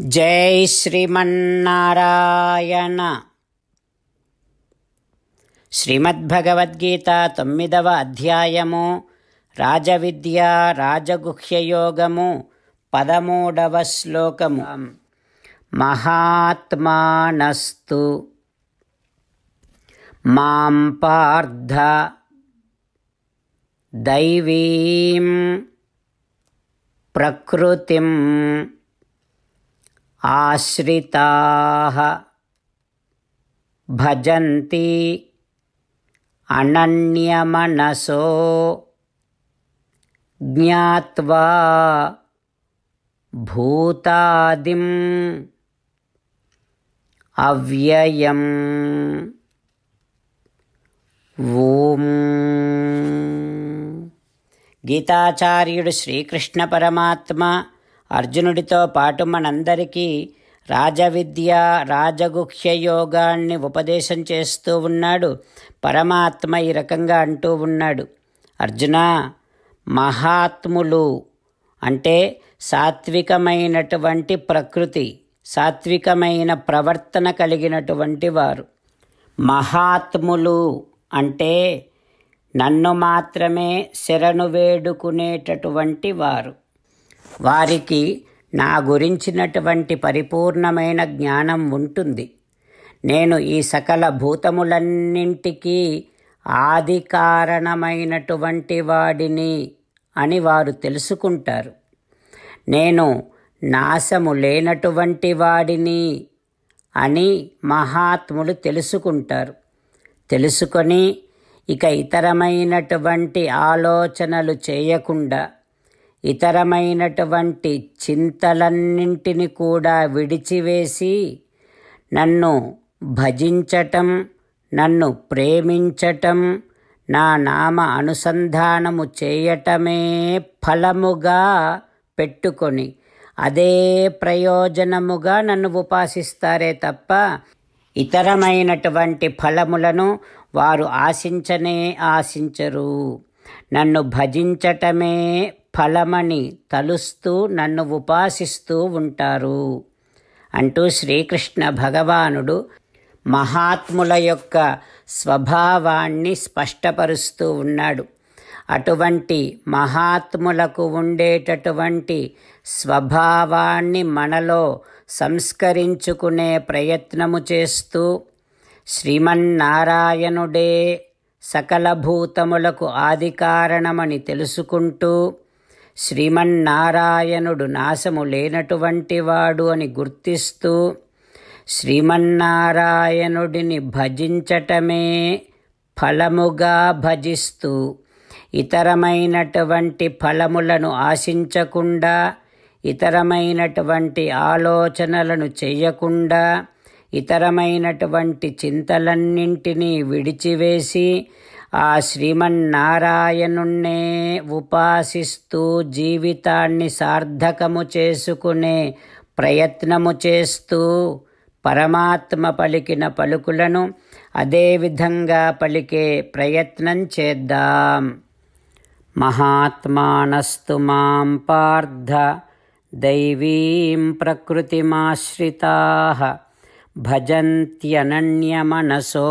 జై శ్రీమన్నారాయణ. శ్రీమద్భగవద్గీత తొమ్మిదవ అధ్యాయము రాజవిద్య రాజగుహ్యయోగము పదమూడవ శ్లోకము. మహాత్మానస్తు. మాం పార్థ. దైవీం ప్రకృతిం ఆశ్రితాः భజంతి అనన్యమనసో జ్ఞాత్వా భూతాదిం అవ్యయం ఓం గీతాచార్యుడు శ్రీకృష్ణ పరమాత్మ అర్జునుడితో పాటు మనందరికీ రాజవిద్య రాజగుహ్య యోగాన్ని ఉపదేశం చేస్తూ ఉన్నాడు. పరమాత్మ ఈ రకంగా అంటూ ఉన్నాడు. అర్జున మహాత్ములు అంటే సాత్వికమైనటువంటి ప్రకృతి సాత్వికమైన ప్రవర్తన కలిగినటువంటి వారు. మహాత్ములు అంటే నన్ను మాత్రమే శరణు వేడుకునేటటువంటి వారు. వారికి నా గురించినటువంటి పరిపూర్ణమైన జ్ఞానం ఉంటుంది. నేను ఈ సకల భూతములన్నింటికీ ఆది కారణమైనటువంటి వాడిని అని వారు తెలుసుకుంటారు. నేను నాశము లేనటువంటి వాడిని అని మహాత్ములు తెలుసుకుంటారు. తెలుసుకొని ఇక ఇతరమైనటువంటి ఆలోచనలు చేయకుండా ఇతరమైనటువంటి చింతలన్నింటిని కూడా విడిచివేసి నన్ను భజించటం నన్ను ప్రేమించటం నా నామ అనుసంధానము చేయటమే ఫలముగా పెట్టుకొని అదే ప్రయోజనముగా నన్ను ఉపాసిస్తారే తప్ప ఇతరమైనటువంటి ఫలములను వారు ఆశించనే ఆశించరు. నన్ను భజించటమే ఫలమని తలుస్తూ నన్ను ఉపాసిస్తూ ఉంటారు. అంటూ శ్రీకృష్ణ భగవానుడు మహాత్ముల యొక్క స్వభావాన్ని స్పష్టపరుస్తూ ఉన్నాడు. అటువంటి మహాత్ములకు ఉండేటటువంటి స్వభావాన్ని మనలో సంస్కరించుకునే ప్రయత్నము చేస్తూ శ్రీమన్నారాయణుడే సకల భూతములకు ఆది కారణమని తెలుసుకుంటూ శ్రీమన్నారాయణుడు నాశము లేనటువంటి వాడు అని గుర్తిస్తూ శ్రీమన్నారాయణుడిని భజించటమే ఫలముగా భజిస్తూ ఇతరమైనటువంటి ఫలములను ఆశించకుండా ఇతరమైనటువంటి ఆలోచనలను చేయకుండా ఇతరమైనటువంటి చింతలన్నింటినీ విడిచివేసి ఆ శ్రీమన్నారాయణుణ్ణే ఉపాసిస్తూ జీవితాన్ని సార్థకము చేసుకునే ప్రయత్నము చేస్తూ పరమాత్మ పలికిన పలుకులను అదేవిధంగా పలికే ప్రయత్నం చేద్దాం. మహాత్మానస్తు మాం పార్థ దైవీం ప్రకృతిమాశ్రితా భజంత్యనన్యమనసో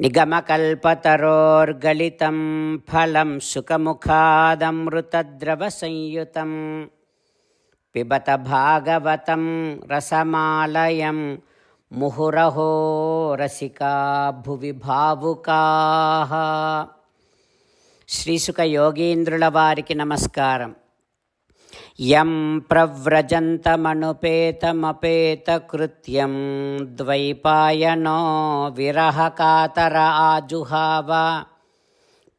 నిగమకల్పతరోర్గలితం ఫలం సుఖముఖాదమృతద్రవ సంయుతం పిబత భాగవతం రసమాలయం ముహురహో రసికా భువి భావుకా శ్రీసుక యోగీంద్రుల వారికి నమస్కారం యం ప్రవ్రజంతమనుపేతమపేతకృత్యం ద్వైపాయనో విరహకాతర ఆజుహావ.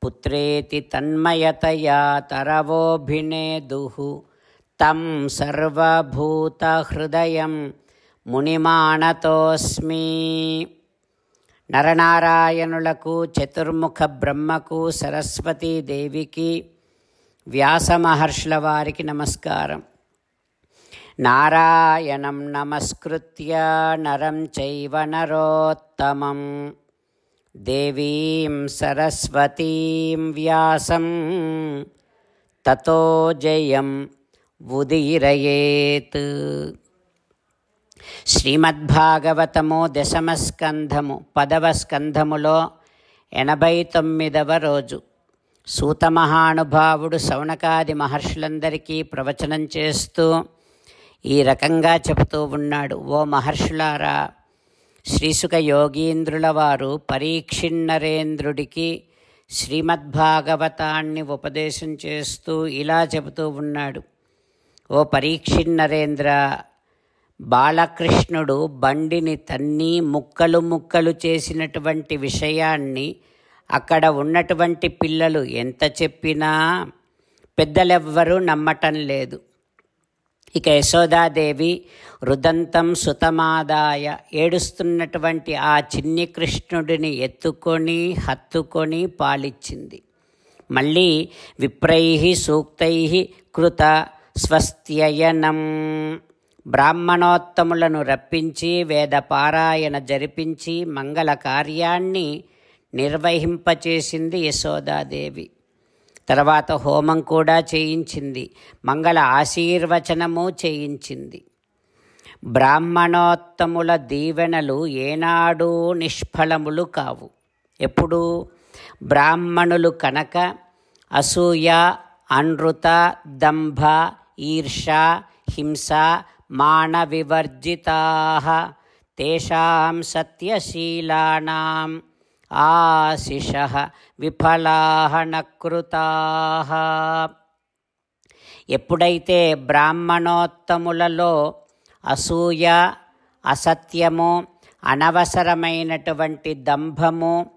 పుత్రేతి తన్మయతయా తరవోభినేదుః. తం సర్వభూతహృదయం మునిమానతోస్మి. నరనారాయణులకు చతుర్ముఖ బ్రహ్మకు సరస్వతీదేవికి వ్యాస మహర్షుల వారికి నమస్కారం. నారాయణం నమస్కృత్య నరం చైవ నరోత్తమం. దేవీం సరస్వతీం వ్యాసం. తతో జయం ఉదీరయేత్. శ్రీమద్భాగవతము దశమ స్కంధము పదవ స్కంధములో ఎనభై తొమ్మిదవ రోజు. సూతమహానుభావుడు సౌనకాది మహర్షులందరికీ ప్రవచనం చేస్తూ ఈ రకంగా చెబుతూ ఉన్నాడు. ఓ మహర్షులారా శ్రీసుక యోగీంద్రుల వారు పరీక్షిన్నరేంద్రుడికి శ్రీమద్భాగవతాన్ని ఉపదేశం చేస్తూ ఇలా చెబుతూ ఉన్నాడు. ఓ పరీక్షిన్నరేంద్ర బాలకృష్ణుడు బండిని తన్ని ముక్కలు ముక్కలు చేసినటువంటి విషయాన్ని అక్కడ ఉన్నటువంటి పిల్లలు ఎంత చెప్పినా పెద్దలెవ్వరూ నమ్మటం లేదు. ఇక యశోదాదేవి రుదంతం సుతమాదాయ ఏడుస్తున్నటువంటి ఆ చిన్ని కృష్ణుడిని ఎత్తుకొని హత్తుకొని పాలిచ్చింది. మళ్ళీ విప్రై సూక్తై కృత స్వస్త్యయనం బ్రాహ్మణోత్తములను రప్పించి వేదపారాయణ జరిపించి మంగళ కార్యాన్ని నిర్వహింపచేసింది యశోదాదేవి. తర్వాత హోమం కూడా చేయించింది. మంగళ ఆశీర్వచనము చేయించింది. బ్రాహ్మణోత్తముల దీవెనలు ఏనాడు నిష్ఫలములు కావు. ఎప్పుడు? బ్రాహ్మణులు కనుక అసూయ అనృత దంభ ఈర్ష హింస మాన వివర్జితా తేషాం సత్యశీలానాం. ఆశిష విఫలాహనకృతా. ఎప్పుడైతే బ్రాహ్మణోత్తములలో అసూయ అసత్యము అనవసరమైనటువంటి దంభము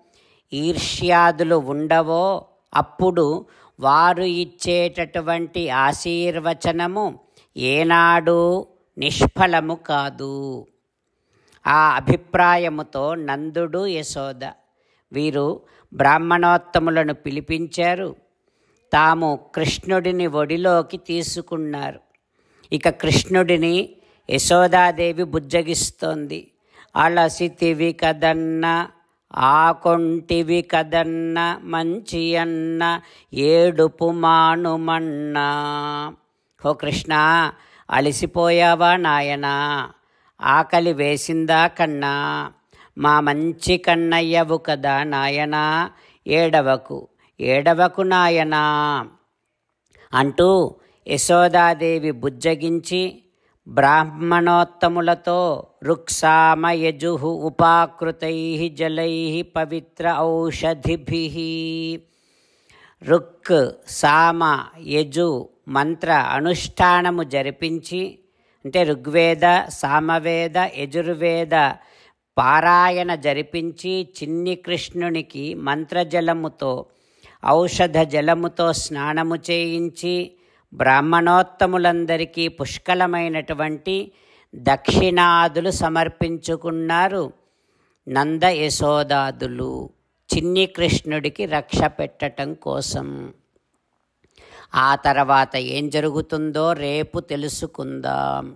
ఈర్ష్యాదులు ఉండవో అప్పుడు వారు ఇచ్చేటటువంటి ఆశీర్వచనము ఏనాడు నిష్ఫలము కాదు. ఆ అభిప్రాయముతో నందుడు యశోద. వీరు బ్రాహ్మణోత్తములను పిలిపించారు. తాము కృష్ణుడిని ఒడిలోకి తీసుకున్నారు. ఇక కృష్ణుడిని యశోదాదేవి బుజ్జగిస్తోంది. అలసితివి కదన్న ఆకొంటివి కదన్న మంచి అన్న ఏడుపు మానుమన్నా. ఓ కృష్ణ అలసిపోయావా నాయనా? ఆకలి వేసిందా కన్నా? మా మంచి కన్నయ్యవు కదా నాయనా ఏడవకు ఏడవకు నాయనా. అంటూ యశోదాదేవి బుజ్జగించి బ్రాహ్మణోత్తములతో రుక్సామ యజు ఉపాకృతై జలై పవిత్ర ఔషధిభి. రుక్ సామ యజు మంత్ర అనుష్ఠానము జరిపించి అంటే ఋగ్వేద సామవేద యజుర్వేద పారాయణ జరిపించి చిన్ని కృష్ణునికి మంత్రజలముతో ఔషధ జలముతో స్నానము చేయించి బ్రాహ్మణోత్తములందరికీ పుష్కలమైనటువంటి దక్షిణాదులు సమర్పించుకున్నారు నంద యశోదాదులు. చిన్ని కృష్ణుడికి రక్ష పెట్టటం కోసం. ఆ తర్వాత ఏం జరుగుతుందో రేపు తెలుసుకుందాం.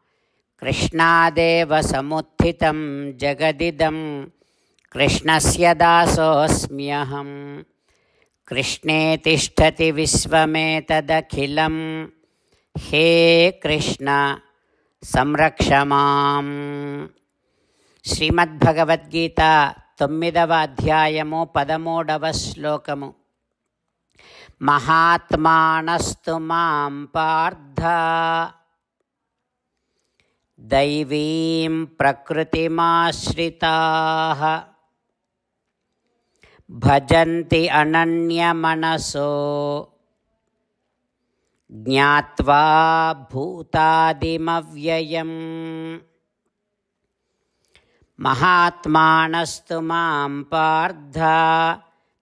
కృష్ణాదేవ సముత్థితం జగదిదం కృష్ణస్య దాసోऽస్మ్యహం కృష్ణే తిష్టతి విశ్వమేతదఖిలం హే కృష్ణ సంరక్ష మాం శ్రీమద్భగవద్గీత తొమ్మిదవ అధ్యాయము పదమూడవ శ్లోకము. మహాత్మానస్తు మాం పార్థ। దైవీం ప్రకృతిమాశ్రితా భజంతి అనన్యమనసో జ్ఞాత్వా భూతాదిమవ్యయం మహాత్మానస్తు మాం పార్థ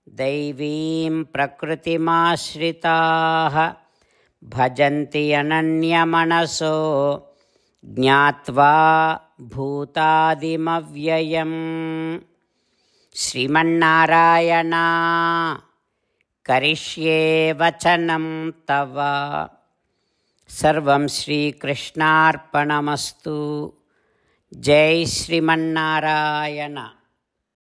దైవీం ప్రకృతిమాశ్రితా భజంతి అనన్యమనసో ज्ञात्वा भूतादिमव्ययं श्रीमन्नारायणा करिष्ये वचनं तव। सर्वं श्रीकृष्णार्पणमस्तु। जय श्रीमन्नारायण।